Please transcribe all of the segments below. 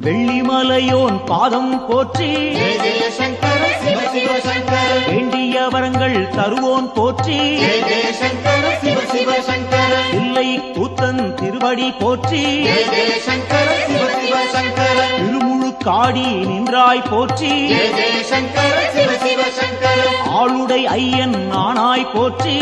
வெள்ளிமலையோன் பாதம் போற்றி வேண்டிய வரங்கள் தருவோன் போற்றி இல்லை கூத்தன் திருவடி போற்றி ஜெய காடி நின்றாய் போற்றி. ஆளுடை ஐயன் நானாய் போற்றி.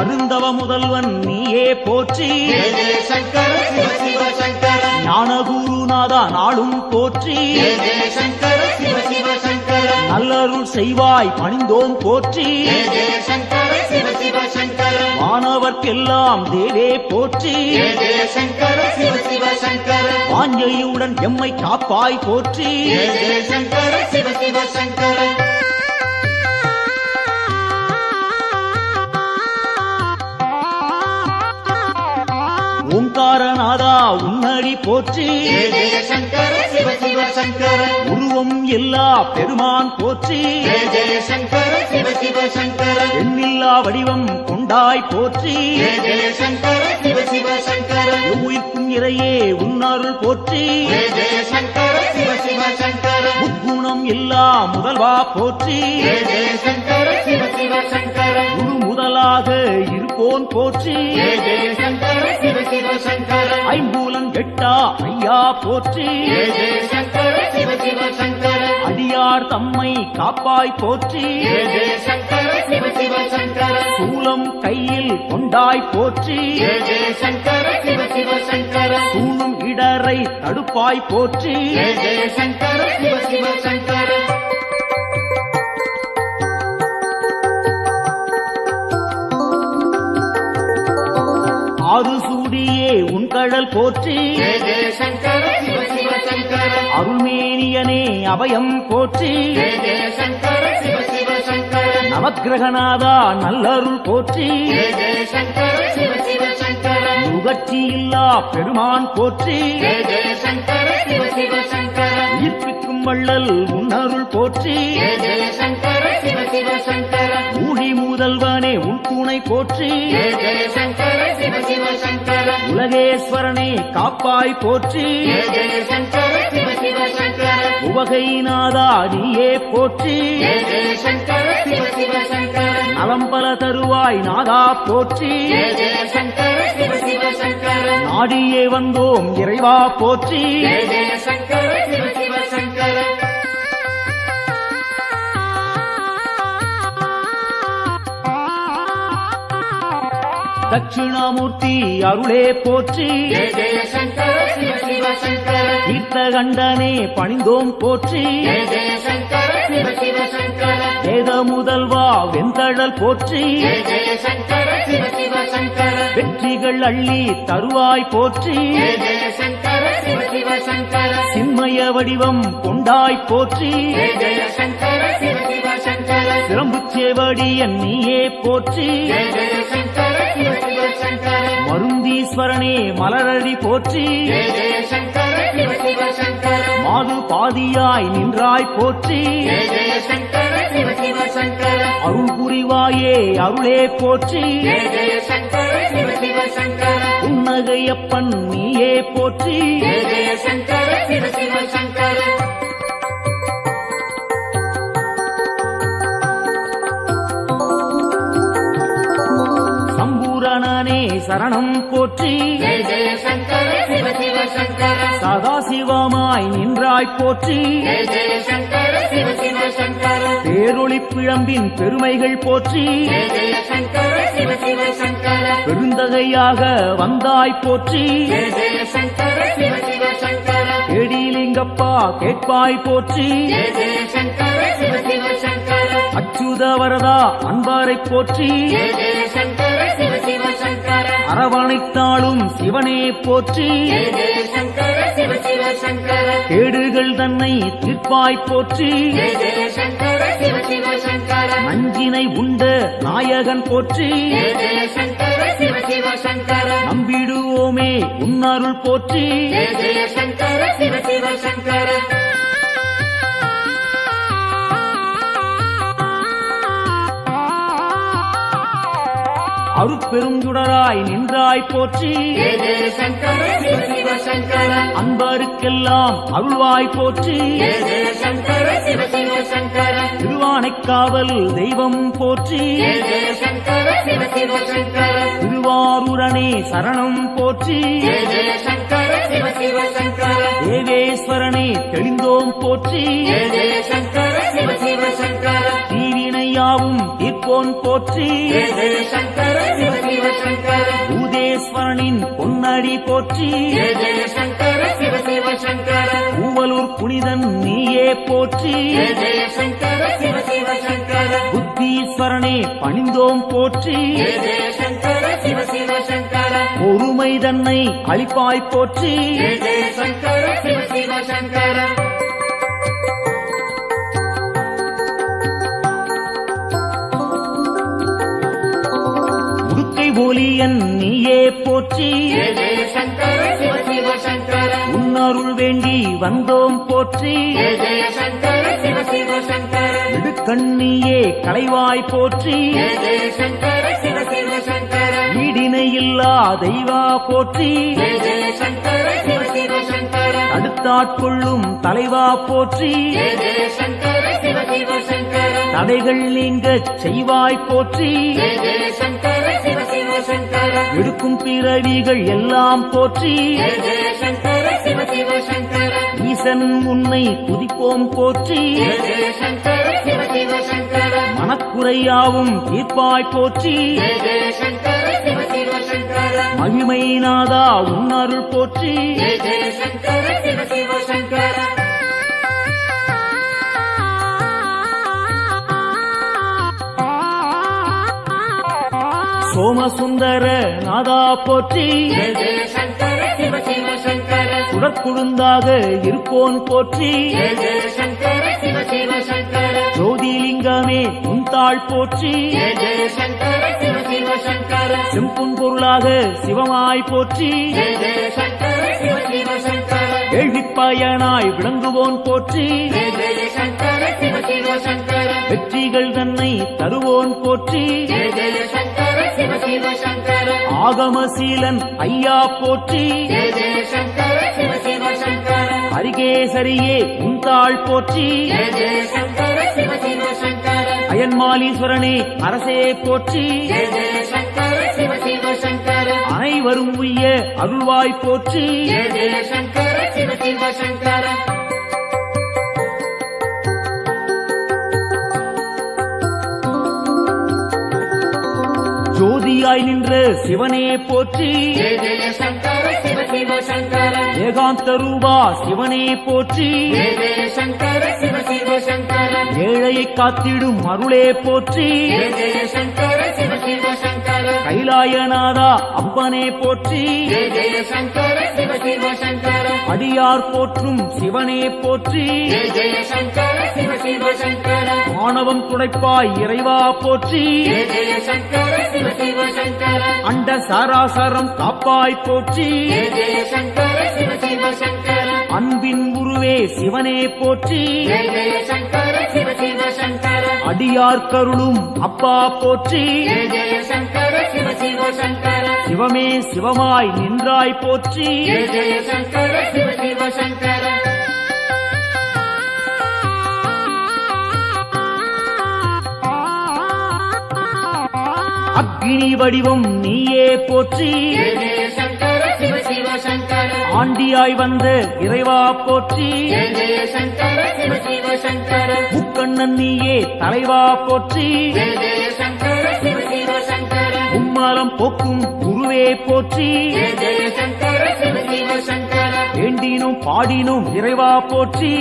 அருந்தவ முதல்வன் நீயே போற்றி. ஞானகுருநாதா நாளும் போற்றி. நல்லருள் செய்வாய் பணிந்தோம் போற்றி. மாணவர்க்கெல்லாம் தேவே போற்றி. சங்கர சிவ சிவ சங்கர வாஞ்சையுடன் எம்மை காப்பாய் போற்றி. சங்கர சிவ சிவ சங்கர ஓங்காரநாதா உன்னடி போற்றி. சங்கர சிவ சிவ சங்கர உருவம் எல்லா பெருமான் போற்றி. சங்கர சிவ சிவ சங்கர எண்ணில்லா வடிவம் கொண்டாய் போற்றி. உயிர்க்கும் இறையே உன்னருள் போற்றி. முக்குணம் எல்லா முதல்வா போற்றி. முதலாக இருப்போன் போற்றி. ஐம்பூலன் கெட்டா ஐயா போற்றி. அடியார் தம்மை காப்பாய் போற்றி. சூலம் கையில் கொண்டாய் போற்றி. சூழும் இடரை தடுப்பாய் போற்றி. ஆறு சூடியே உன் கடல் போற்றி. அருள்மேனியனே அபயம் போற்றி. நவக்கிரகநாதா நல்லருள் போற்றி. நுகர்ச்சி இல்லா பெருமான் போற்றி. உயிர்ப்பிக்கும் வள்ளல் உன்னருள் போற்றி. ஊழி முதல்வனே உன் துணை போற்றி. உலகேஸ்வரனே காப்பாய் போற்றி. உவகைநாதா நீயே போற்றி சங்கர. நலம்பல தருவாய் நாதா போற்றி. நாடியே வந்தோம் இறைவா போற்றி. தட்சிணாமூர்த்தி அருளே போற்றி. தீர்த்தகண்டனே பணிந்தோம் போற்றி. வேத முதல்வா வெந்தழல் போற்றி. வெற்றிகள் அள்ளி தருவாய் போற்றி. சின்மய வடிவம் கொண்டாய் போற்றி. சிறம்புச்சேவடியன் நீயே போற்றி. மருந்தீஸ்வரனே மலரடி போற்றி. மாது பாதியாய் நின்றாய் போற்றி. அருள் புரிவாயே அருளே போற்றி. ஜெய ஜெய சிவ சிவ சங்கர புன்னகையப்பன் நீயே போற்றி. சரணம் போற்றி. சதாசிவமாய் நின்றாய் போற்றி. பேரொளி பிழம்பின் பெருமைகள் போற்றி. பெருந்தகையாக வந்தாய் போற்றி. கேடிலிங்கப்பா கேட்பாய் போற்றி. அச்சுத வரதா அன்பாரை போற்றி. அரவணைத்தாளும் சிவனே போற்றி. கேடுகள் தன்னை தீர்ப்பாய் போற்றி. நஞ்சினை உண்ட நாயகன் போற்றி. ஜெய ஜெய சங்கர சிவ சிவ சங்கர. நம்பிடுவோமே உன்னருள் போற்றி. அருப்பெருந்துடராய் நின்றாய் போற்றி. அன்பருக்கெல்லாம் அருள்வாய் போற்றி. திருவானைக்காவல் தெய்வம் போற்றி. திருவாரூரணே சரணம் போற்றி. ஜெய ஜெய சங்கர சிவ சிவ சங்கர தேவேஸ்வரனே தெளிந்தோம் போற்றி. தீவினையாவும் தீர்ப்போன் போற்றி. பூதேஸ்வரனின் பொன்னடி போற்றி. பூவலூர் புனிதன் நீயே போற்றி. புத்தீஸ்வரனே பணிந்தோம் போற்றி. பொறுமை தன்னை அளிப்பாய் போற்றி. ஒளியன் நீயே போற்றி. உன்னருள் வேண்டி வந்தோம் போற்றி. கண்ணியே கலைவாய் போற்றி. இடினை தெய்வா போற்றி. அடுத்தாட்கொள்ளும் தலைவா போற்றி. தடைகள் நீங்க செய்வாய் போற்றி. எடுக்கும் பிறவிகள் எல்லாம் போற்றி ஈசன் உன்னை துதிப்போம் போற்றி மனக்குறையாவும் தீர்ப்பாய் போற்றி மகிமை நாதா உன்னருள் போற்றி சோமசுந்தர நாதா போற்றி. சுடற்குழுந்தாக இருப்போன் போற்றி. ஜோதிலிங்கமே உந்தாள் போற்றி. செம்புன் பொருளாக சிவமாய் போற்றி. கேள்விப்பயனாய் விளங்குவோன் போற்றி. வெற்றிகள் தன்னை தருவோன் போற்றி. ஆகமசீலன் ஐயா போற்றி. அரிகேசரியே உந்தாள் போற்றி. அயன்மாலீஸ்வரனே அரசே போற்றி. அனைவரும் உய்ய அருள்வாய் போற்றி. ஜோதியாய் நின்ற சிவனே போற்றி. ஏகாந்த ரூபா சிவனே போற்றி. ஏழையை காத்திடும் அருளே போற்றி. கைலாயநாதா அப்பனே போற்றி. அடியார் போற்றும் சிவனே போற்றி. ஆணவம் துடைப்பாய் இறைவா போற்றி. அண்ட சாராசரம் காப்பாய் போற்றி. அன்பின் உருவே சிவனே போற்றி. அடியார் கருளும் அப்பா போற்றி. சிவமே சிவமாய் நின்றாய் போற்றி. அக்னி வடிவம் நீயே போற்றி. ஆண்டியாய் வந்த இறைவா போற்றி. முக்கண்ணன் நீயே தலைவா போற்றி. சங்கர போக்கும் குருவே போற்றி. வேண்டினும் பாடினும் இறைவா போற்றி.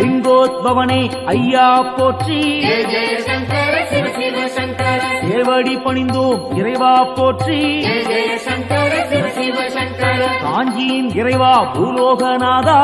லிங்கோத்பவனை ஐயா போற்றி. தேவடி பணிந்தோம் இறைவா போற்றி. காஞ்சியின் இறைவா பூலோகநாதா.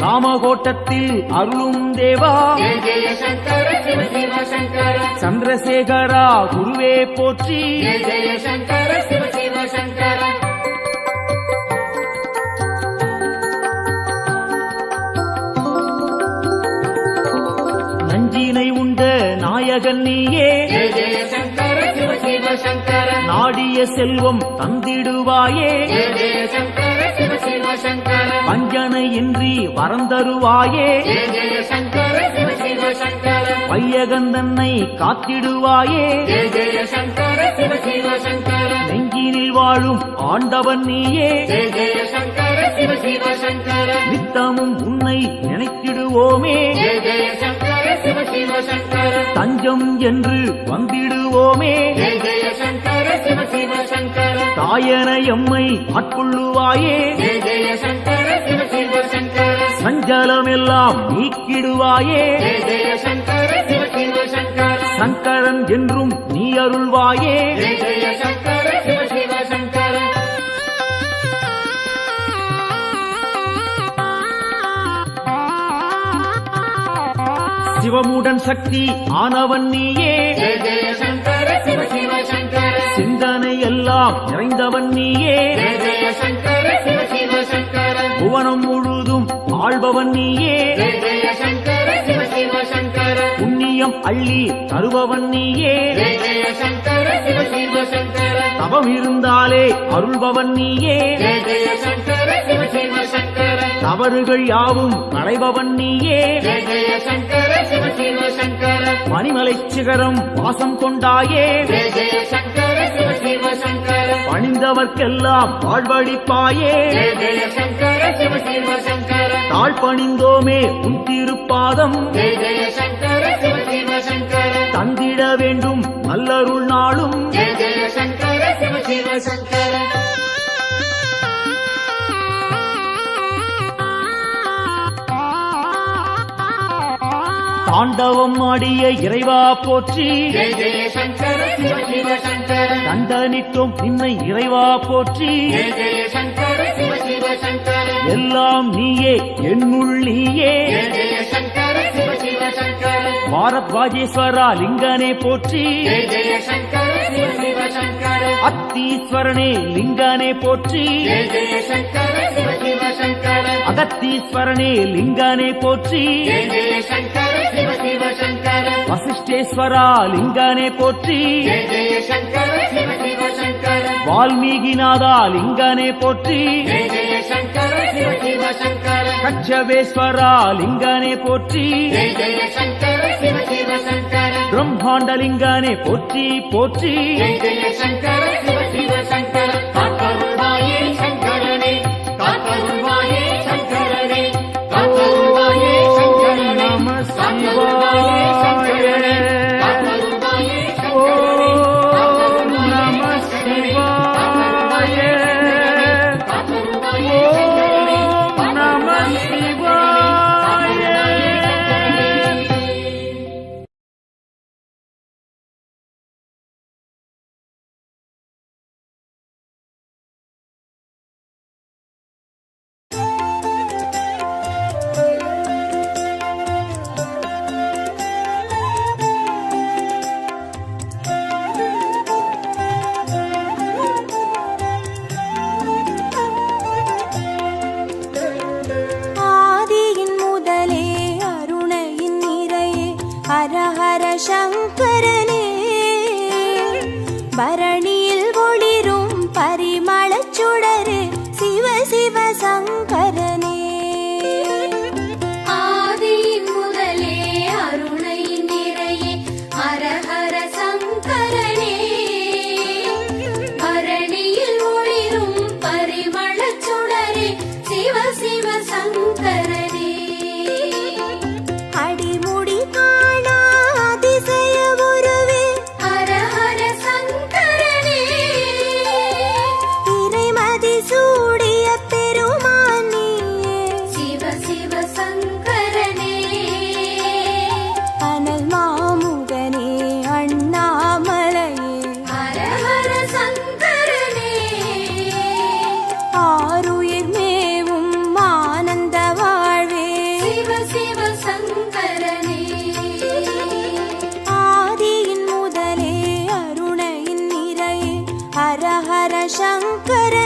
ராமகோட்டத்தில் அருளும் தேவா. சந்திரசேகரா குருவே போற்றி. நஞ்சினை உண்ட நாயகன் நீயே. நாடிய செல்வம் தந்திடுவாயே. சங்கர வஞ்சனையின்றி வரந்தருவாயே. ஜெய ஜெய வையகந்தன்னை காத்திடுவாயே. நெஞ்சினில் வாழும் ஆண்டவன் நீயே. நித்தமும் உன்னை நினைத்திடுவோமே. தஞ்சம் என்று வந்திடுவோமே. சங்கர சிவ சிவ சங்கர தாயன எம்மை ஆட்கொள்ளுவாயே. சஞ்சலமெல்லாம் நீக்கிடுவாயே. சங்கரன் என்றும் நீ அருள்வாயே. ஜெய ஜெய சங்கர சிவ சிவ சங்கர. சிவமுடன் சக்தி ஆனவன் நீயே. சிந்தனை எல்லாம் நிறைந்தவன் நீயே. புவனம் முழுதும் ஆள்பவன் நீயே. புண்ணியம் அள்ளி தருபவன் நீயே. தவம் இருந்தாலே அருள்பவன் நீயே. தவறுகள் யாவும் களைபவன் நீயே. மணிமலை சிகரம் வாசம் கொண்டாயே. பணிந்தவர்க்கெல்லாம் வாழ்வழிப்பாயே. தாழ் பணிந்தோமே உன் திருப்பாதம். சங்கர சிவ சிவ சங்கர தந்திட வேண்டும் நல்லருள் நாளும். தாண்டவம் ஆடிய இறைவா போற்றி. தண்டனிட்டோம் நின்னை இறைவா போற்றி. எல்லாம் நீயே என்னுள் நீயே. ஜெய ஜெய சங்கர சிவ சிவ சங்கர. பாரத் ராஜேஸ்வரா லிங்கனே போற்றி. அத்தீஸ்வரனே லிங்கனே போற்றி. அகத்தீஸ்வரனே லிங்கனே போற்றி. ஜெய ஜெய சங்கர சிவ சிவ சங்கர வசிஷ்டேஸ்வரா லிங்கனே போற்றி ஜெய ஜெய சங்கர சிவ சிவ சங்கர வால்மீகிநாதா லிங்கனே போற்றி ஜெய ஜெய சங்கர சிவ சிவ சங்கர கச்சவேஸ்வரா லிங்கனே போற்றி ஜெய ஜெய சங்கர சிவ சிவ சங்கர பிரம்மாண்டலிங்கனே போற்றி போற்றி हर हर शङ्कर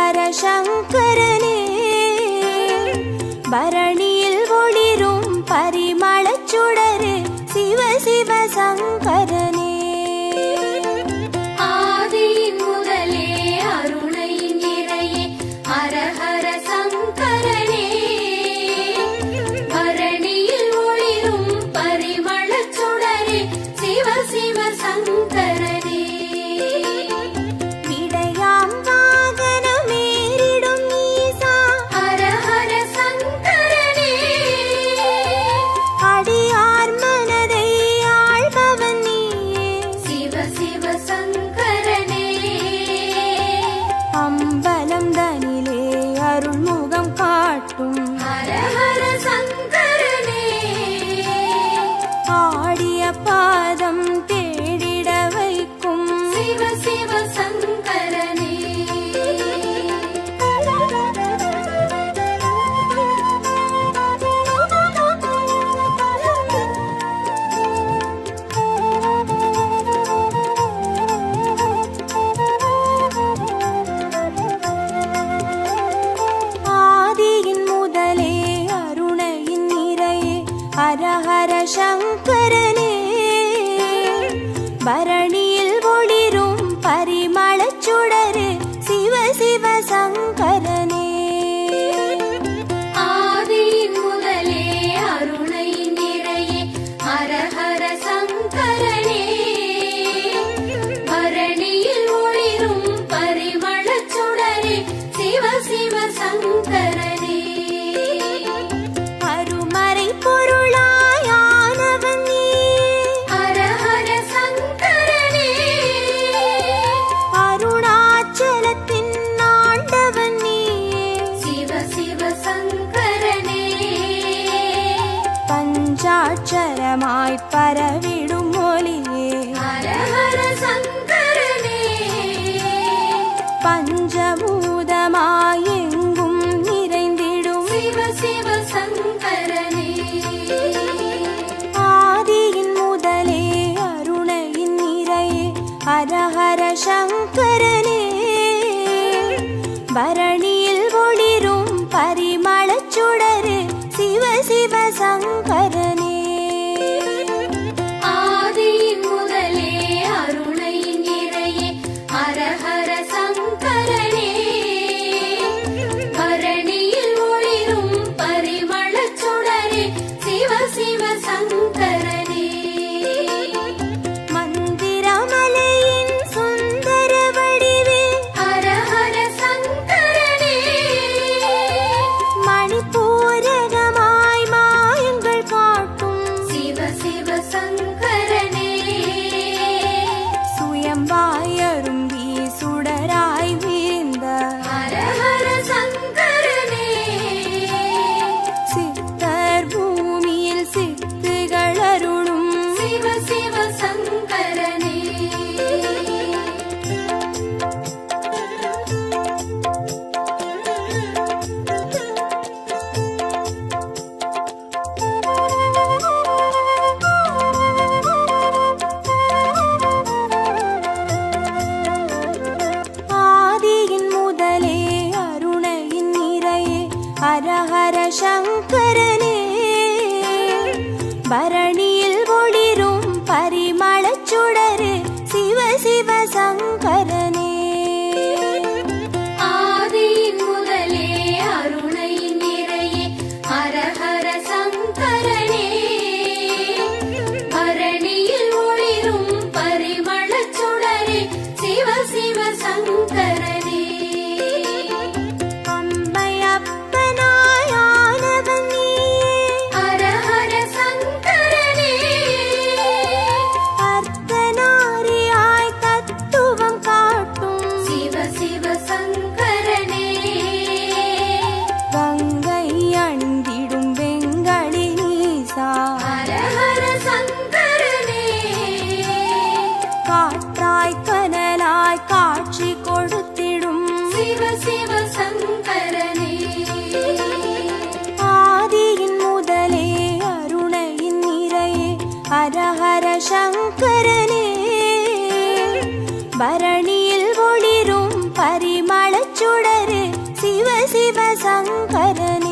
ஹரஹர சங்கரனே பரணியில் ஒளிரும் பரிமளச் சுடரு சிவ சிவ சங்கரன். பரணியில் ஒளிரும் பரிமளச் சுடரு சிவ சிவ சங்கரனே.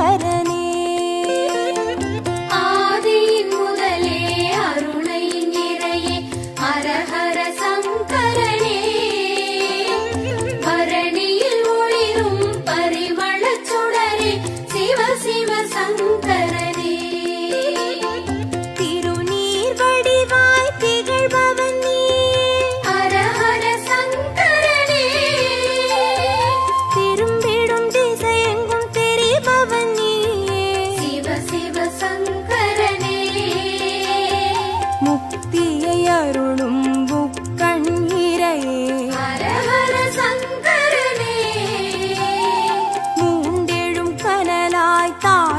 சங்கரனே 到